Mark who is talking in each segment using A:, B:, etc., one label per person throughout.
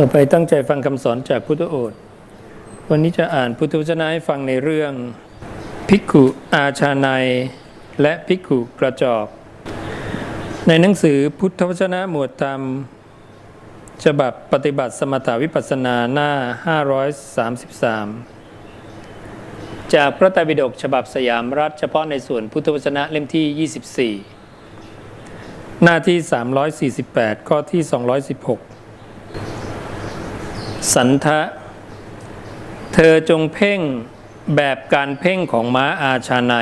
A: ต่อไปตั้งใจฟังคำสอนจากพุทธโอษฐ์วันนี้จะอ่านพุทธวจนะให้ฟังในเรื่อง ภิกขุอาชาในและภิกขุกระจอก ในหนังสือพุทธวจนะหมวดธรรม ฉบับปฏิบัติสมถาวิปัสสนาหน้า 533 จากพระไตรปิฎกฉบับสยามรัฐเฉพาะในส่วนพุทธวจนะเล่มที่ 24 หน้าที่ 348 ข้อที่ 216 สันทะ เธอจงเพ่งแบบการเพ่งของม้าอาชาใน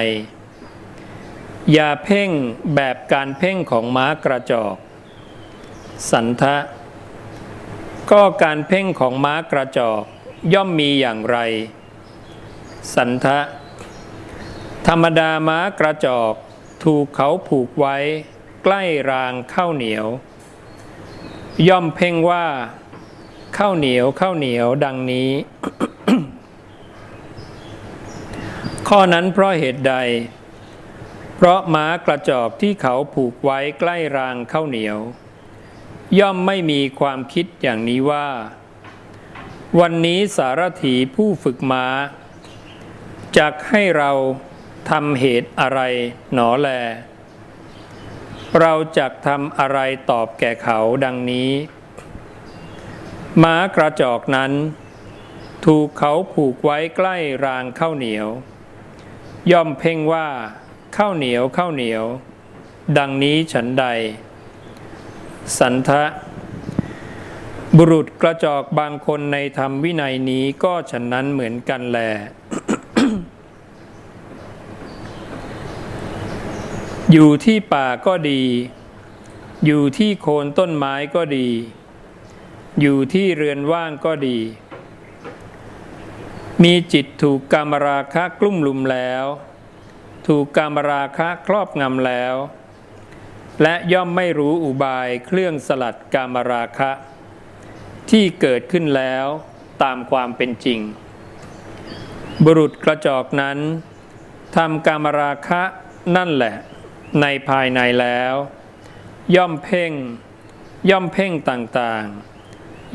A: อย่าเพ่งแบบการเพ่งของม้ากระจอก สันทะ ก็การเพ่งของม้ากระจอกย่อมมีอย่างไร สันทะ ธรรมดาม้ากระจอกถูกเขาผูกไว้ ใกล้รางข้าวเหนียว ย่อมเพ่งว่า ข้าวเหนียวข้าวเหนียวดังนี้ ข้อนั้นเพราะเหตุใด เพราะม้ากระจอกที่เขาผูกไว้ใกล้รางข้าวเหนียว ย่อมไม่มีความคิดอย่างนี้ว่า วันนี้สารถีผู้ฝึกม้าจักให้เราทำเหตุอะไรหนอแล เราจักทำอะไรตอบแก่เขาดังนี้ ม้ากระจอกนั้น ถูกเขาผูกไว้ใกล้รางข้าวเหนียว ย่อมเพ่งว่าข้าวเหนียวข้าวเหนียว ดังนี้ฉันใด สันทะ บุรุษกระจอกบางคนในธรรมวินัยนี้ก็ฉันนั้นเหมือนกันแลอยู่ที่ป่าก็ดี อยู่ที่โคนต้นไม้ก็ดี อยู่ที่เรือนว่างก็ดี มีจิตถูกกามราคะกลุ่มลุมแล้ว ถูกกามราคะครอบงำแล้ว และย่อมไม่รู้อุบายเครื่องสลัดกามราคะ ที่เกิดขึ้นแล้วตามความเป็นจริง บุรุษกระจอกนั้นทำกามราคะนั่นแหละ ในภายในแล้ว ย่อมเพ่ง ย่อมเพ่งต่างๆ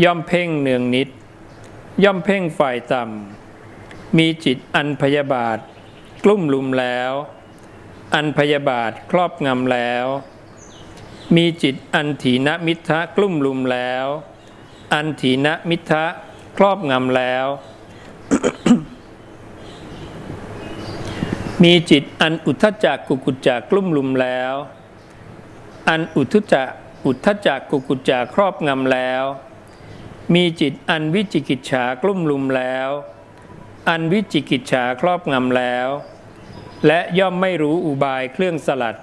A: ย่อมเพ่งเนืองนิด ย่อมเพ่งฝ่ายต่ำมีจิตอันพยาบาท กลุ่มลุมแล้ว อันพยาบาทครอบงำแล้ว มีจิตอันถีนมิทะกลุ่มลุมแล้ว อันถีนมิทะครอบงำแล้ว มีจิตอันอุทธจักกุกุจจากกลุ่มลุมแล้ว อันอุทุจักอุทธจักกุกุจจาครอบงำแล้ว มีจิตอันวิจิกิจฉากลุ่มลุมแล้ว อันวิจิกิจฉาครอบงำแล้ว และย่อมไม่รู้อุบายเครื่องสลัด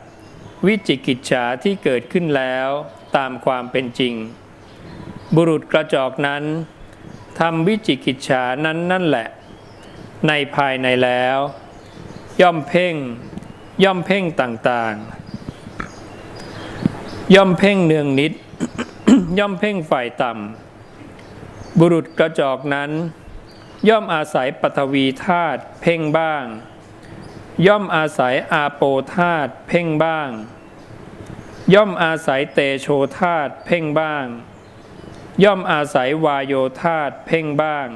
A: วิจิกิจฉาที่เกิดขึ้นแล้วตามความเป็นจริง บุรุษกระจอกนั้นทำวิจิกิจฉานั้นนั่นแหละ ในภายในแล้ว ย่อมเพ่ง ย่อมเพ่งต่างๆ ย่อมเพ่งเนืองนิด ย่อมเพ่งฝ่ายต่ำ บุรุษกระจอกนั้น ย่อมอาศัยปฐวีธาตุเพ่งบ้าง ย่อมอาศัยอาโปธาตุเพ่งบ้าง ย่อมอาศัยเตโชธาตุเพ่งบ้าง ย่อมอาศัยวายโยธาตุเพ่งบ้าง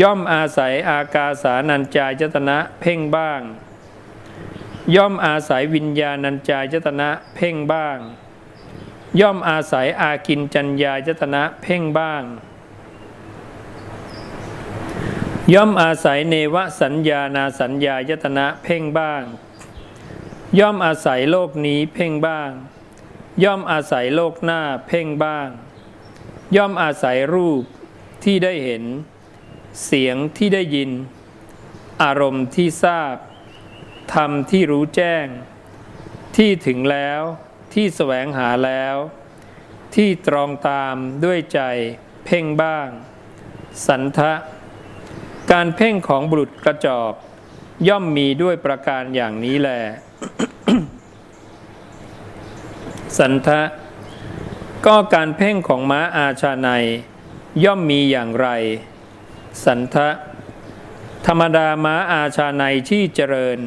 A: ย่อมอาศัยอากาสานัญจายจตนะเพ่งบ้าง ย่อมอาศัยวิญญาณัญจายจตนะเพ่งบ้าง ย่อมอาศัยอากินจัญญายตนะเพ่งบ้าง ย่อมอาศัยเนวสัญญานาสัญญายตนะเพ่งบ้าง ย่อมอาศัยโลกนี้เพ่งบ้าง ย่อมอาศัยโลกหน้าเพ่งบ้าง ย่อมอาศัยรูปที่ได้เห็น เสียงที่ได้ยิน อารมณ์ที่ทราบธรรมที่รู้แจ้ง ที่ถึงแล้ว ที่แสวงหาแล้ว ที่ตรองตามด้วยใจเพ่งบ้าง สันทะ การเพ่งของบุรุษกระจอกย่อมมีด้วยประการอย่างนี้แล สันทะ ก็การเพ่งของม้าอาชาในยย่อมมีอย่างไร สันทะ ธรรมดาม้าอาชาในที่เจริญ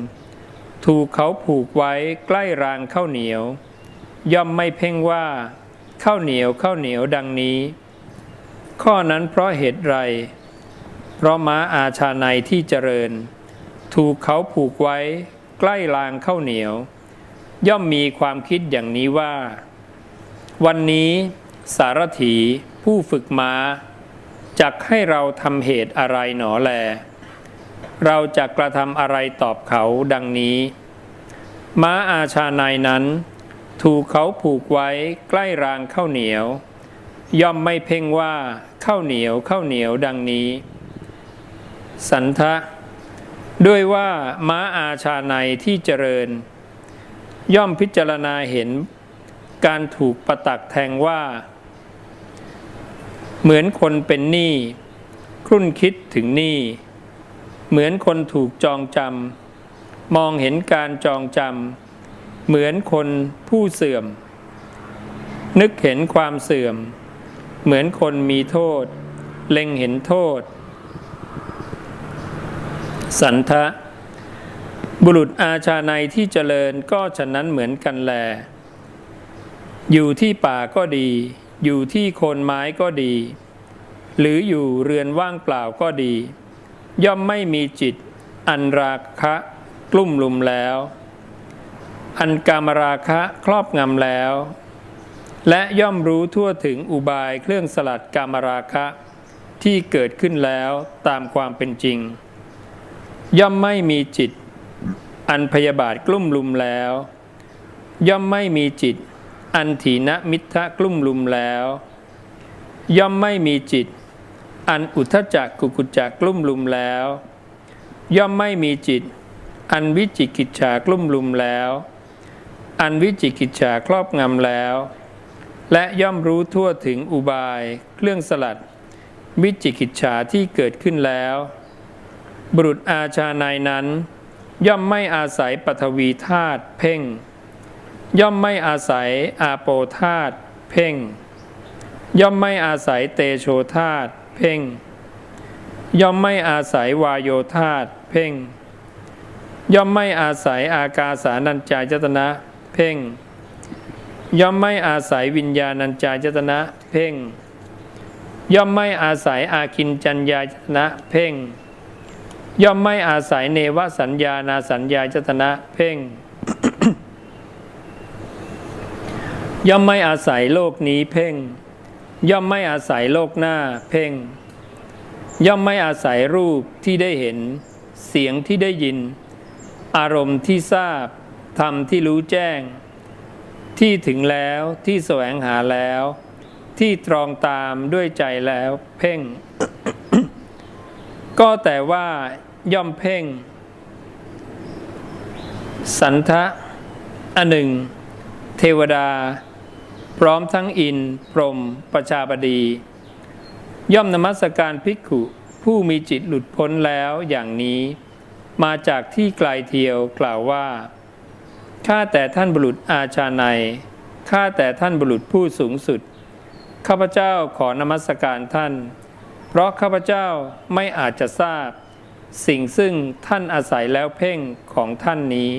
A: ถูกเขาผูกไว้ใกล้รางข้าวเหนียว ย่อมไม่เพ่งว่า ข้าวเหนียวข้าวเหนียวดังนี้ ข้อนั้นเพราะเหตุไร เพราะม้าอาชาในที่เจริญ ถูกเขาผูกไว้ใกล้รางข้าวเหนียว ย่อมมีความคิดอย่างนี้ว่า วันนี้สารถีผู้ฝึกม้าจักให้เราทำเหตุอะไรหนอแล เราจะกระทำอะไรตอบเขาดังนี้ ม้าอาชาในนั้น ถูกเขาผูกไว้ใกล้รางข้าวเหนียว ย่อมไม่เพ่งว่าข้าวเหนียวข้าวเหนียวดังนี้ สันทะ ด้วยว่าม้าอาชาในที่เจริญ ย่อมพิจารณาเห็น การถูกประตักแทงว่า เหมือนคนเป็นหนี้ครุ่นคิดถึงหนี้เหมือนคนถูกจองจำมองเห็นการจองจำ เหมือนคนผู้เสื่อม นึกเห็นความเสื่อม เหมือนคนมีโทษ เล็งเห็นโทษ สันทะ บุรุษอาชาในที่เจริญก็ฉะนั้นเหมือนกันแล อยู่ที่ป่าก็ดี อยู่ที่โคนไม้ก็ดี หรืออยู่เรือนว่างเปล่าก็ดี ย่อมไม่มีจิตอันราคะกลุ่มลุมแล้ว อันกามราคะครอบงำแล้ว และย่อมรู้ทั่วถึงอุบายเครื่องสลัดกามราคะที่เกิดขึ้นแล้วตามความเป็นจริง ย่อมไม่มีจิต อันพยาบาทกลุ่มลุมแล้ว ย่อมไม่มีจิต อันถีนมิทะกลุ่มลุมแล้ว ย่อมไม่มีจิต อันอุทจักกุกุจจักกลุ่มลุมแล้ว ย่อมไม่มีจิต อันวิจิกิจฉากลุ่มลุมแล้ว อันวิจิกิจฉาครอบงำแล้ว และย่อมรู้ทั่วถึงอุบายเครื่องสลัด วิจิกิจฉาที่เกิดขึ้นแล้ว บุรุษอาชาในนั้น ย่อมไม่อาศัยปฐวีธาตุเพ่ง ย่อมไม่อาศัยอาโปธาตุเพ่ง ย่อมไม่อาศัยเตโชธาตุเพ่ง ย่อมไม่อาศัยวายโยธาตุเพ่ง ย่อมไม่อาศัยอากาสานัญจายตนะ เพ่ง ย่อมไม่อาศัยวิญญาณัญจายตนะ เพ่ง ย่อมไม่อาศัยอากินจัญญายตนะ เพ่ง ย่อมไม่อาศัยเนวสัญญานาสัญญายตนะ เพ่ง ย่อมไม่อาศัยโลกนี้เพ่ง ย่อมไม่อาศัยโลกหน้า เพ่ง ย่อมไม่อาศัยรูปที่ได้เห็น เสียงที่ได้ยิน อารมณ์ที่ทราบ ธรรมที่รู้แจ้ง ที่ถึงแล้วที่แสวงหาแล้ว ที่ตรองตามด้วยใจแล้วเพ่ง ก็แต่ว่าย่อมเพ่ง สันทะอันหนึ่ง เทวดา พร้อมทั้งอินพรหมประชาบดี ย่อมนมัสการภิกขุผู้มีจิตหลุดพ้นแล้วอย่างนี้ มาจากที่ไกลเทียวกล่าวว่า ข้าแต่ท่านบุรุษอาชาในข้าแต่ท่านบุรุษผู้สูงสุด ข้าพเจ้าขอนมัสการท่าน เพราะข้าพเจ้าไม่อาจจะทราบ สิ่งซึ่งท่านอาศัยแล้วเพ่งของท่านนี้